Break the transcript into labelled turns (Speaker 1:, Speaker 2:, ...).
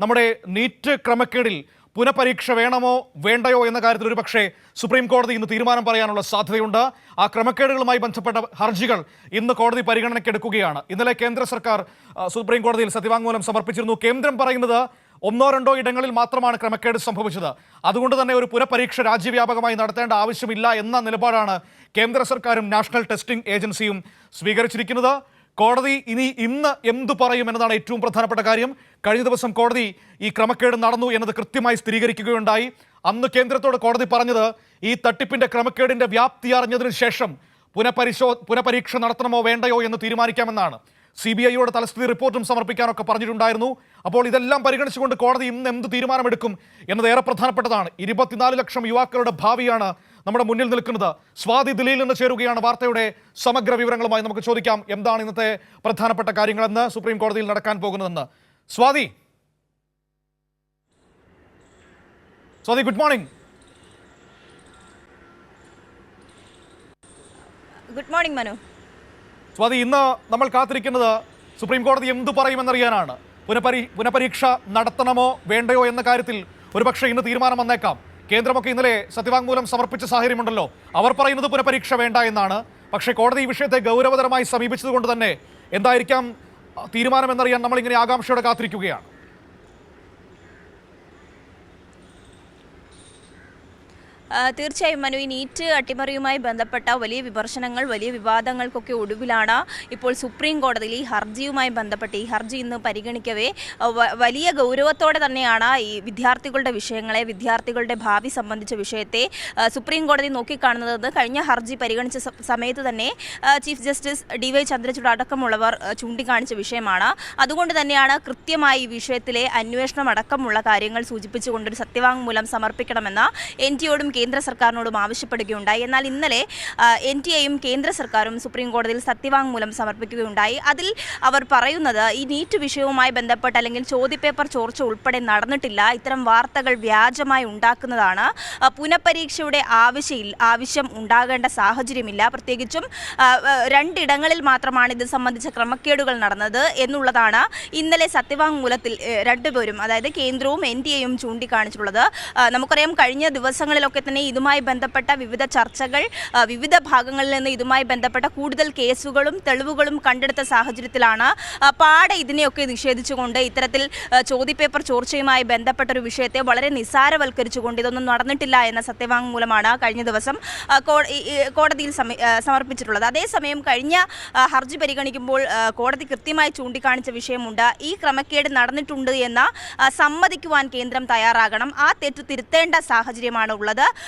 Speaker 1: നമ്മുടെ നീറ്റ് ക്രമക്കേടിൽ പുനഃപരീക്ഷ വേണമോ വേണ്ടയോ എന്ന കാര്യത്തിൽ ഒരു പക്ഷേ സുപ്രീം കോടതി ഇന്ന് തീരുമാനം പറയാനുള്ള സാധ്യതയുണ്ട്. ആ ക്രമക്കേടുകളുമായി ബന്ധപ്പെട്ട ഹർജികൾ ഇന്ന് കോടതി പരിഗണനയ്ക്കെടുക്കുകയാണ് ഇന്നലെ കേന്ദ്ര സർക്കാർ സുപ്രീം കോടതിയിൽ സത്യവാങ്മൂലം സമർപ്പിച്ചിരുന്നു. കേന്ദ്രം പറയുന്നത് ഒന്നോ രണ്ടോ ഇടങ്ങളിൽ മാത്രമാണ് ക്രമക്കേട് സംഭവിച്ചത്. അതുകൊണ്ട് തന്നെ ഒരു പുനഃപരീക്ഷ രാജ്യവ്യാപകമായി നടത്തേണ്ട ആവശ്യമില്ല എന്ന നിലപാടാണ് കേന്ദ്ര സർക്കാരും നാഷണൽ ടെസ്റ്റിംഗ് ഏജൻസിയും സ്വീകരിച്ചിരിക്കുന്നത്. കോടതി ഇനി ഇന്ന് എന്തു പറയും എന്നതാണ് ഏറ്റവും പ്രധാനപ്പെട്ട കാര്യം. കഴിഞ്ഞ ദിവസം കോടതി ഈ ക്രമക്കേട് നടന്നു എന്നത് കൃത്യമായി സ്ഥിരീകരിക്കുകയുണ്ടായി. അന്ന് കേന്ദ്രത്തോട് കോടതി പറഞ്ഞത് ഈ തട്ടിപ്പിന്റെ ക്രമക്കേടിന്റെ വ്യാപ്തി അറിഞ്ഞതിന് ശേഷം പുനഃപരിശോ പുനഃപരീക്ഷ നടത്തണമോ വേണ്ടയോ എന്ന് തീരുമാനിക്കാമെന്നാണ്. സി ബി ഐയോട് തലസ്ഥിതി റിപ്പോർട്ടും സമർപ്പിക്കാനൊക്കെ പറഞ്ഞിട്ടുണ്ടായിരുന്നു. അപ്പോൾ ഇതെല്ലാം പരിഗണിച്ചുകൊണ്ട് കോടതി ഇന്ന് എന്ത് തീരുമാനമെടുക്കും എന്നത് ഏറെ പ്രധാനപ്പെട്ടതാണ്. ഇരുപത്തിനാല് ലക്ഷം യുവാക്കളുടെ ഭാവിയാണ് നമ്മുടെ മുന്നിൽ നിൽക്കുന്നത് സ്വാതി ദില്ലിയിൽ നിന്ന് ചേരുകയാണ് വാർത്തയുടെ സമഗ്ര വിവരങ്ങളുമായി നമുക്ക് ചോദിക്കാം. എന്താണ് ഇന്നത്തെ പ്രധാനപ്പെട്ട കാര്യങ്ങളെന്ന് സുപ്രീം കോടതിയിൽ നടക്കാൻ പോകുന്നതെന്ന്. Swathi. Swathi good morning
Speaker 2: good morning Manu
Speaker 1: Swathi ഇന്ന് നമ്മൾ കാത്തിരിക്കുന്നത് സുപ്രീം കോടതി എന്തു പറയുമെന്നറിയാനാണ്. പുനഃപരി പുനഃപരീക്ഷ നടത്തണമോ വേണ്ടയോ എന്ന കാര്യത്തിൽ ഒരുപക്ഷെ ഇന്ന് തീരുമാനം വന്നേക്കാം. കേന്ദ്രമൊക്കെ ഇന്നലെ സത്യവാങ്മൂലം സമർപ്പിച്ച സാഹചര്യമുണ്ടല്ലോ. അവർ പറയുന്നത് പുനഃപരീക്ഷ വേണ്ട എന്നാണ്. പക്ഷേ കോടതി ഈ വിഷയത്തെ ഗൗരവതരമായി സമീപിച്ചതുകൊണ്ട് തന്നെ എന്തായിരിക്കാം അഹ്, തീരുമാനമെന്നറിയാൻ നമ്മളിങ്ങനെ ആകാംക്ഷയോടെ കാത്തിരിക്കുകയാണ്.
Speaker 2: തീർച്ചയായും മനു ഈ നീറ്റ് അട്ടിമറിയുമായി ബന്ധപ്പെട്ട വലിയ വിമർശനങ്ങൾ വലിയ വിവാദങ്ങൾക്കൊക്കെ ഒടുവിലാണ് ഇപ്പോൾ സുപ്രീം കോടതിയിൽ ഈ ഹർജിയുമായി ബന്ധപ്പെട്ട് ഈ ഹർജി ഇന്ന് പരിഗണിക്കവേ വലിയ ഗൗരവത്തോടെ തന്നെയാണ് ഈ വിദ്യാർത്ഥികളുടെ വിഷയങ്ങളെ വിദ്യാർത്ഥികളുടെ ഭാവി സംബന്ധിച്ച വിഷയത്തെ സുപ്രീം കോടതി നോക്കിക്കാണുന്നത് കഴിഞ്ഞ ഹർജി പരിഗണിച്ച സമയത്ത് തന്നെ chief justice D Y Chandrachud അടക്കമുള്ളവർ ചൂണ്ടിക്കാണിച്ച വിഷയമാണ്. അതുകൊണ്ട് തന്നെയാണ് കൃത്യമായി ഈ വിഷയത്തിലെ അന്വേഷണം അടക്കമുള്ള കാര്യങ്ങൾ സൂചിപ്പിച്ചുകൊണ്ട് ഒരു സത്യവാങ്മൂലം സമർപ്പിക്കണമെന്ന എൻ ടിയോടും കേന്ദ്ര സർക്കാരിനോടും ആവശ്യപ്പെടുകയുണ്ടായി. എന്നാൽ ഇന്നലെ എൻ ടി എയും കേന്ദ്ര സർക്കാരും സുപ്രീം കോടതിയിൽ സത്യവാങ്മൂലം സമർപ്പിക്കുകയുണ്ടായി. അതിൽ അവർ പറയുന്നത് ഈ നീറ്റ് വിഷയവുമായി ബന്ധപ്പെട്ട് അല്ലെങ്കിൽ ചോദ്യപേപ്പർ ചോർച്ച ഉൾപ്പെടെ നടന്നിട്ടില്ല. ഇത്തരം വാർത്തകൾ വ്യാജമായി ഉണ്ടാക്കുന്നതാണ്. പുനഃപരീക്ഷയുടെ ആവശ്യം ആവശ്യം ഉണ്ടാകേണ്ട സാഹചര്യമില്ല. പ്രത്യേകിച്ചും രണ്ടിടങ്ങളിൽ മാത്രമാണ് ഇത് സംബന്ധിച്ച ക്രമക്കേടുകൾ നടന്നത് എന്നുള്ളതാണ് ഇന്നലെ സത്യവാങ്മൂലത്തിൽ രണ്ടുപേരും അതായത് കേന്ദ്രവും എൻ ഡി എയും ചൂണ്ടിക്കാണിച്ചിട്ടുള്ളത്. നമുക്കറിയാം കഴിഞ്ഞ ദിവസങ്ങളിലൊക്കെ തന്നെ ഇതുമായി ബന്ധപ്പെട്ട വിവിധ ചർച്ചകൾ വിവിധ ഭാഗങ്ങളിൽ നിന്ന് ഇതുമായി ബന്ധപ്പെട്ട കൂടുതൽ കേസുകളും തെളിവുകളും കണ്ടെടുത്ത സാഹചര്യത്തിലാണ് പാടെ ഇതിനെയൊക്കെ നിഷേധിച്ചുകൊണ്ട് ഇത്തരത്തിൽ ചോദ്യപേപ്പർ ചോർച്ചയുമായി ബന്ധപ്പെട്ട ഒരു വിഷയത്തെ വളരെ നിസ്സാരവൽക്കരിച്ചുകൊണ്ട് ഇതൊന്നും നടന്നിട്ടില്ല എന്ന സത്യവാങ്മൂലമാണ് കഴിഞ്ഞ ദിവസം കോടതിയിൽ സമർപ്പിച്ചിട്ടുള്ളത്. അതേസമയം കഴിഞ്ഞ ഹർജി പരിഗണിക്കുമ്പോൾ കോടതി കൃത്യമായി ചൂണ്ടിക്കാണിച്ച വിഷയമുണ്ട്. ഈ ക്രമക്കേട് നടന്നിട്ടുണ്ട് എന്ന സമ്മതിക്കുവാൻ കേന്ദ്രം തയ്യാറാകണം. ആ തെറ്റ് തിരുത്തേണ്ട സാഹചര്യമാണ് ഉള്ളത്